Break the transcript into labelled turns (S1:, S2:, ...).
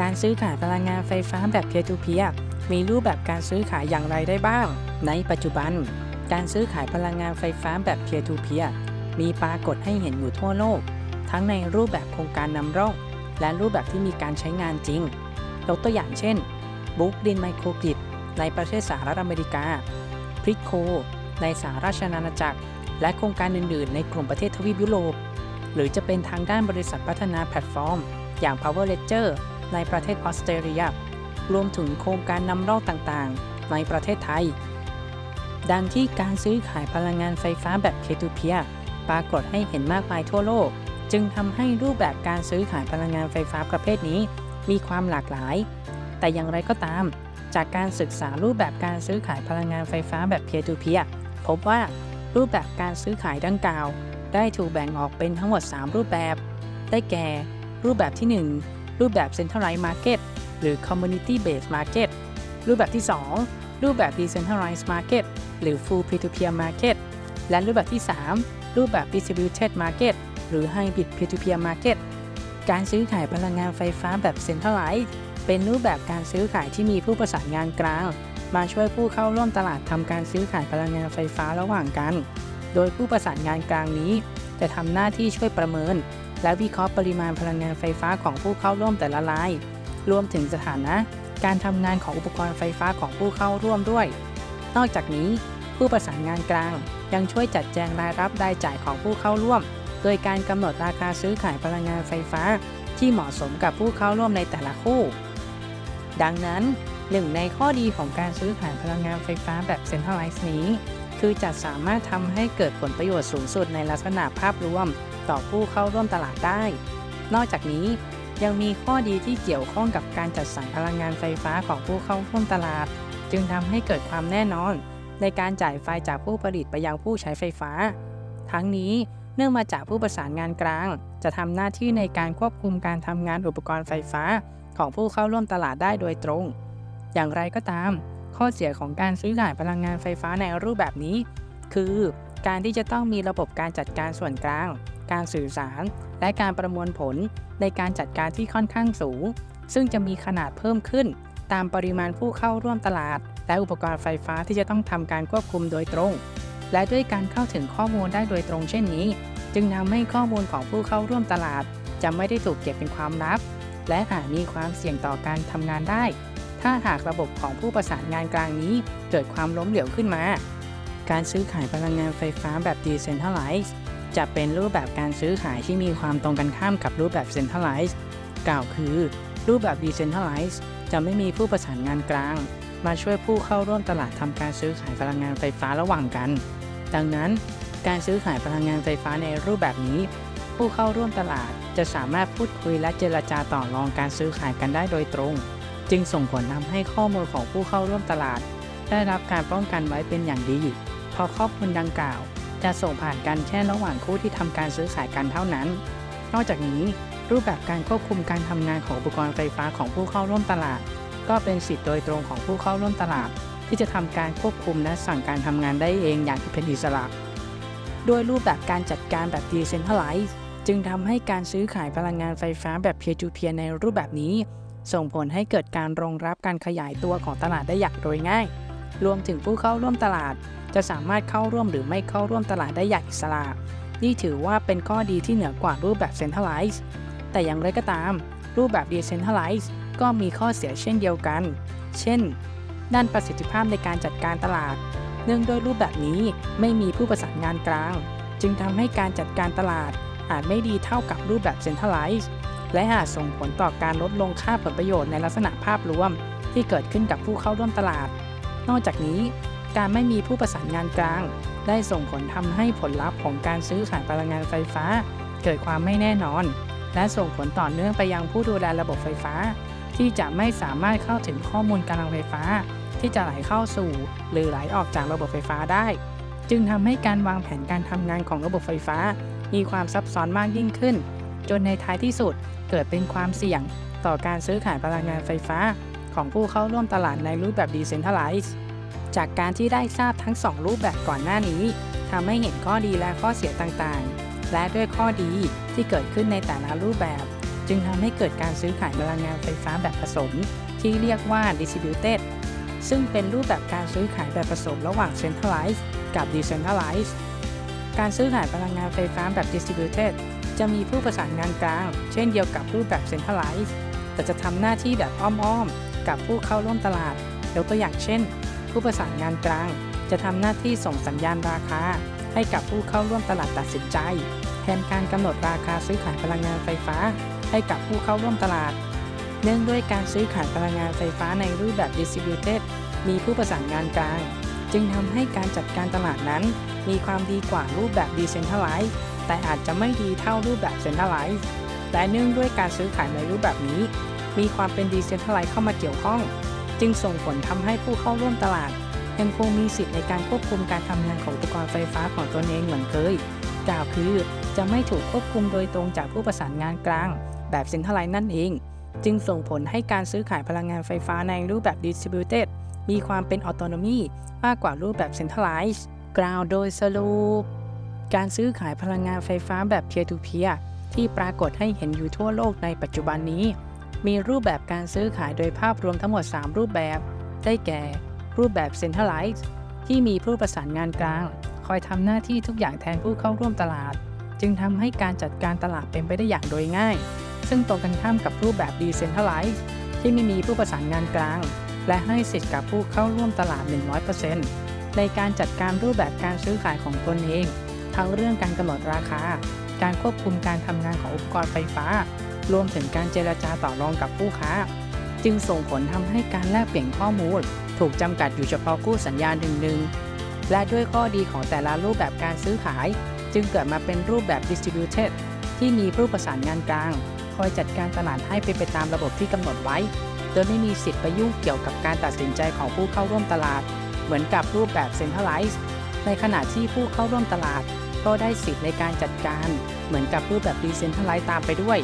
S1: การซื้อขายพลังงานไฟฟ้าแบบ peer to peer มีรูปแบบการซื้อขายอย่างไรได้บ้าง ในปัจจุบัน การซื้อขายพลังงานไฟฟ้าแบบ peer to peer มีปรากฏให้เห็นอยู่ทั่วโลก ทั้งในรูปแบบโครงการนำร่อง และรูปแบบที่มีการใช้งานจริง ยกตัวอย่างเช่นบุ๊กดินไมโครกริดในประเทศสหรัฐอเมริกาพริกโค ในสหราชอาณาจักร และโครงการอื่น ๆ ในกลุ่มประเทศทวีปยุโรป หรือจะเป็นทางด้านบริษัทพัฒนาแพลตฟอร์ม อย่าง Power Ledger ในประเทศออสเตรเลีย รวมถึงโครงการนำร่องต่างๆ ในประเทศไทย ดังที่การซื้อขายพลังงานไฟฟ้าแบบ peer to peer ปรากฏให้เห็นมากมายทั่วโลก จึงทำให้รูปแบบการซื้อขายพลังงานไฟฟ้าประเภทนี้ มีความหลากหลาย แต่อย่างไรก็ตาม จากการศึกษารูปแบบการซื้อขายพลังงานไฟฟ้าแบบ peer to peer พบว่ารูปแบบการซื้อขายดังกล่าว ได้ถูกแบ่งออกเป็นทั้งหมด 3 รูปแบบ ได้แก่ รูปแบบที่ 1 รูปแบบ Centralized Market หรือ Community Based Market รูปแบบที่ 2 รูปแบบ Decentralized Market หรือ Full Peer-to-Peer Market และรูปแบบที่ 3 รูปแบบ Distributed Market หรือ Hybrid Peer-to-Peer Market การซื้อขายพลังงานไฟฟ้าแบบ Centralized เป็นรูปแบบการซื้อขายที่มีผู้ประสานงานกลาง มาช่วยผู้เข้าร่วมตลาดทำการซื้อขายพลังงานไฟฟ้าระหว่างกัน โดยผู้ประสานงานกลางนี้ จะทำหน้าที่ช่วยประเมิน และวิเคราะห์ปริมาณพลังงานไฟฟ้าของผู้เข้าร่วมแต่ละราย รวมถึงสถานะ การทำงานของอุปกรณ์ไฟฟ้าของผู้เข้าร่วมด้วย นอกจากนี้ ผู้ประสานงานกลาง ยังช่วยจัดแจงรายรับรายจ่ายของผู้เข้าร่วม โดยการกำหนดราคาซื้อขายพลังงานไฟฟ้า ที่เหมาะสมกับผู้เข้าร่วมในแต่ละคู่ ดังนั้นหนึ่งในข้อดีของการซื้อขายพลังงานไฟฟ้าแบบ Centralized นี้ คือจะสามารถทำให้เกิดผลประโยชน์สูงสุดในลักษณะภาพรวม ต่อผู้เข้าร่วมตลาดได้ นอกจากนี้ยังมีข้อดีที่เกี่ยวข้องกับการจัดสรรพลังงานไฟฟ้าของผู้เข้าร่วมตลาด จึงทำให้เกิดความแน่นอน ในการจ่ายไฟจากผู้ผลิตไปยังผู้ใช้ไฟฟ้า ทั้งนี้เนื่องมาจากผู้ประสานงานกลาง จะทำหน้าที่ในการควบคุมการทำงานอุปกรณ์ไฟฟ้า ของผู้เข้าร่วมตลาดได้โดยตรง อย่างไรก็ตาม ข้อเสียของการซื้อขายพลังงานไฟฟ้าในรูปแบบนี้ คือการที่จะต้องมีระบบการจัดการส่วนกลาง การสื่อสาร และการประมวลผลในการจัดการที่ค่อนข้างสูง ซึ่งจะมีขนาดเพิ่มขึ้น ตามปริมาณผู้เข้าร่วมตลาด และอุปกรณ์ไฟฟ้าที่จะต้องทำการควบคุมโดยตรง และด้วยการเข้าถึงข้อมูลได้โดยตรงเช่นนี้ จึงทำให้ข้อมูลของผู้เข้าร่วมตลาด จะไม่ได้ถูกเก็บเป็นความลับ และอาจมีความเสี่ยงต่อการทำงานได้ ถ้าหากระบบของผู้ประสานงานกลางนี้ เกิดความล้มเหลวขึ้นมา การซื้อขายพลังงานไฟฟ้าแบบ Decentralized จะเป็นรูปแบบการซื้อขายที่มีความตรงกันข้ามกับรูปแบบ Centralized กล่าวคือ รูปแบบ Decentralized จะไม่มีผู้ประสานงานกลาง มาช่วยผู้เข้าร่วมตลาดทำการซื้อขายพลังงานไฟฟ้าระหว่างกัน ดังนั้นการซื้อขายพลังงานไฟฟ้าในรูปแบบนี้ ผู้เข้าร่วมตลาดจะสามารถพูดคุยและเจรจาต่อรองการซื้อขายกันได้โดยตรง จึงส่งผลทำให้ข้อมูลของผู้เข้าร่วมตลาด ได้รับการป้องกันไว้เป็นอย่างดีเพราะข้อมูลดังกล่าว จะส่งผ่านกันแค่ระหว่างคู่ที่ทำการซื้อขายกันเท่านั้น นอกจากนี้รูปแบบการควบคุมการทำงานของอุปกรณ์ไฟฟ้าของผู้เข้าร่วมตลาด ก็เป็นสิทธิ์โดยตรงของผู้เข้าร่วมตลาด ที่จะทำการควบคุมและสั่งการทำงานได้เองอย่างเป็นอิสระ ด้วยรูปแบบการจัดการแบบ Decentralized จึงทำให้การซื้อขายพลังงานไฟฟ้าแบบ Peer-to-Peer ในรูปแบบนี้ ส่งผลให้เกิดการรองรับการขยายตัวของตลาดได้อย่างโดยง่าย รวมถึงผู้เข้าร่วมตลาด จะสามารถเข้าร่วมหรือไม่เข้าร่วมตลาดได้อย่างอิสระ นี่ถือว่าเป็นข้อดีที่เหนือกว่ารูปแบบ Centralized แต่อย่างไรก็ตาม รูปแบบ Decentralized ก็มีข้อเสียเช่นเดียวกัน เช่น ด้านประสิทธิภาพในการจัดการตลาด เนื่องด้วยรูปแบบนี้ไม่มีผู้ประสานงานกลาง จึงทำให้การจัดการตลาดอาจไม่ดีเท่ากับรูปแบบ Centralized และอาจส่งผลต่อการลดลงค่าผลประโยชน์ในลักษณะภาพรวมที่เกิดขึ้นกับผู้เข้าร่วมตลาด นอกจากนี้ การไม่มีผู้ประสานงานกลาง ได้ส่งผลทำให้ผลลัพธ์ของการซื้อขายพลังงานไฟฟ้า เกิดความไม่แน่นอน และส่งผลต่อเนื่องไปยังผู้ดูแลระบบไฟฟ้า ที่จะไม่สามารถเข้าถึงข้อมูลกำลังไฟฟ้า ที่จะไหลเข้าสู่ หรือไหลออกจากระบบไฟฟ้าได้ จึงทำให้การวางแผนการทำงานของระบบไฟฟ้า มีความซับซ้อนมากยิ่งขึ้น จนในท้ายที่สุดเกิดเป็นความเสี่ยง ต่อการซื้อขายพลังงานไฟฟ้า ของผู้เข้าร่วมตลาดในรูปแบบ Decentralized จากการที่ได้ทราบทั้ง 2 รูปแบบก่อนหน้านี้ทำให้เห็นข้อดีและข้อเสียต่างๆ และด้วยข้อดีที่เกิดขึ้นในแต่ละรูปแบบ จึงทำให้เกิดการซื้อขายพลังงานไฟฟ้าแบบผสม ที่เรียกว่า distributed ซึ่งเป็นรูปแบบการซื้อขายแบบผสมระหว่าง centralized กับ decentralized การซื้อขายพลังงานไฟฟ้าแบบ distributed จะมีผู้ประสานงานกลาง เช่นเดียวกับรูปแบบ centralized แต่จะทำหน้าที่แบบอ้อมๆ กับผู้เข้าร่วมตลาดยกตัวอย่างเช่น ผู้ประสานงานกลาง จะทำหน้าที่ส่งสัญญาณราคา ให้กับผู้เข้าร่วมตลาดตัดสินใจ แทนการกำหนดราคาซื้อขายพลังงานไฟฟ้า ให้กับผู้เข้าร่วมตลาด เนื่องด้วยการซื้อขายพลังงานไฟฟ้าในรูปแบบ distributed มีผู้ประสานงานกลาง จึงทำให้การจัดการตลาดนั้น มีความดีกว่ารูปแบบ decentralized แต่อาจจะไม่ดีเท่ารูปแบบ centralized และเนื่องด้วยการซื้อขายในรูปแบบนี้ มีความเป็น decentralized เข้ามาเกี่ยวข้อง จึงส่งผลทำให้ผู้เข้าร่วมตลาด ยังคงมีสิทธิ์ในการควบคุมการทำงานของอุปกรณ์ไฟฟ้าของตนเองเหมือนเคย กล่าวคือจะไม่ถูกควบคุมโดยตรงจากผู้ประสานงานกลาง แบบเซ็นทัลไลน์นั่นเอง จึงส่งผลให้การซื้อขายพลังงานไฟฟ้าในรูปแบบ distributed มีความเป็น autonomy มากกว่ารูปแบบ centralized กล่าวโดยสรุป การซื้อขายพลังงานไฟฟ้าแบบ peer to peer ที่ปรากฏให้เห็นอยู่ทั่วโลกในปัจจุบันนี้ มีรูปแบบการซื้อขายโดยภาพรวมทั้งหมด 3 รูปแบบ ได้แก่ รูปแบบ centralized ที่มีผู้ประสานงานกลาง คอยทำหน้าที่ทุกอย่างแทนผู้เข้าร่วมตลาด จึงทำให้การจัดการตลาดเป็นไปได้อย่างโดยง่าย ซึ่งตรงกันข้ามกับรูปแบบ decentralized ที่ไม่มีผู้ประสานงานกลาง และให้สิทธิ์กับผู้เข้าร่วมตลาด 100%ในการจัดการรูปแบบการซื้อขายของตนเอง ทั้งเรื่องการกำหนดราคา การควบคุมการทำงานของอุปกรณ์ไฟฟ้า รวมถึงการเจรจาต่อรองกับผู้ค้า จึงส่งผลทำให้การแลกเปลี่ยนข้อมูล ถูกจำกัดอยู่เฉพาะคู่สัญญาหนึ่งๆและด้วยข้อดีของแต่ละรูปแบบการซื้อขาย จึงเกิดมาเป็นรูปแบบ distributed ที่มีผู้ประสานงานกลาง คอยจัดการตลาดให้เป็นไปตามระบบที่กำหนดไว้ โดยไม่มีสิทธิ์ไปยุ่งเกี่ยวกับการตัดสินใจของผู้เข้าร่วมตลาด เหมือนกับรูปแบบ centralized ในขณะที่ผู้เข้าร่วมตลาด ก็ได้สิทธิ์ในการจัดการ เหมือนกับรูปแบบ decentralized ตามไปด้วย